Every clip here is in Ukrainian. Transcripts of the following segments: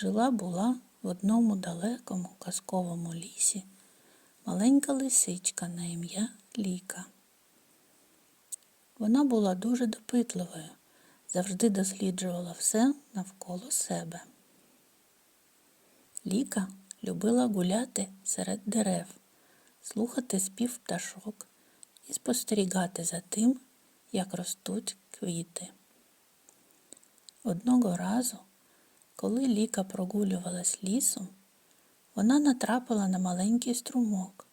Жила була в одному далекому казковому лісі маленька лисичка на ім'я Ліка. Вона була дуже допитливою, завжди досліджувала все навколо себе. Ліка любила гуляти серед дерев, слухати спів пташок і спостерігати за тим, як ростуть квіти. Одного разу, коли Ліка прогулювалась лісом, вона натрапила на маленький струмок.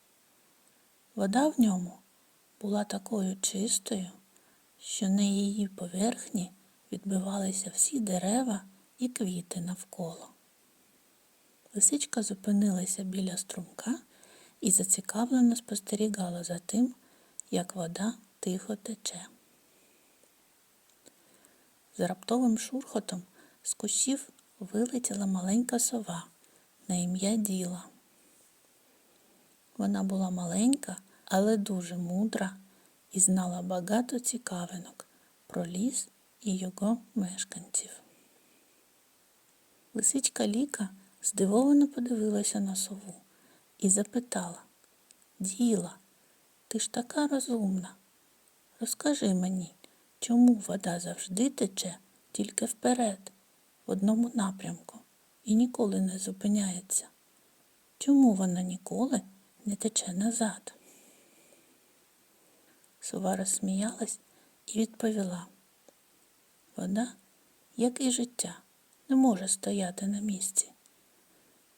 Вода в ньому була такою чистою, що на її поверхні відбивалися всі дерева і квіти навколо. Лисичка зупинилася біля струмка і зацікавлено спостерігала за тим, як вода тихо тече. З раптовим шурхотом з кущів вилетіла маленька сова на ім'я Діла. Вона була маленька, але дуже мудра і знала багато цікавинок про ліс і його мешканців. Лисичка Ліка здивовано подивилася на сову і запитала Діла, ти ж така розумна. Розкажи мені, чому вода завжди тече тільки вперед, в одному напрямку, і ніколи не зупиняється? Чому вона ніколи не тече назад? Сова розсміялась і відповіла Вода, як і життя, не може стояти на місці.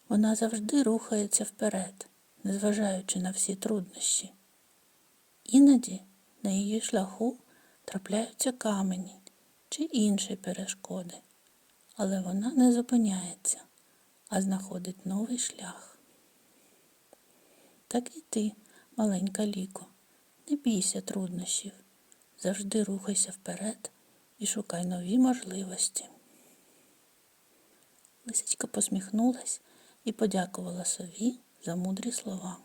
Вона завжди рухається вперед, незважаючи на всі труднощі. Іноді на її шляху трапляються камені чи інші перешкоди, але вона не зупиняється, а знаходить новий шлях. Так і ти, маленька ліко, не бійся труднощів, завжди рухайся вперед і шукай нові можливості. Лисичка посміхнулась і подякувала сові за мудрі слова.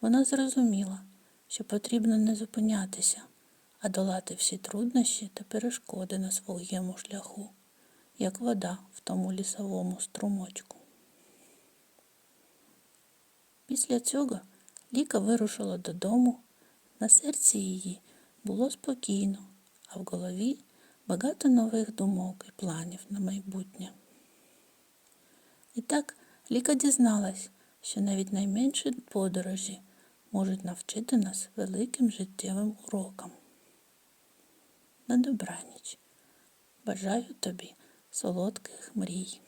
Вона зрозуміла, що потрібно не зупинятися, а долати всі труднощі та перешкоди на своєму шляху, як вода в тому лісовому струмочку. Після цього Ліка вирушила додому, на серці її було спокійно, а в голові багато нових думок і планів на майбутнє. І так Ліка дізналась, що навіть найменші подорожі можуть навчити нас великим життєвим урокам. На добраніч. Бажаю тобі солодких мрій.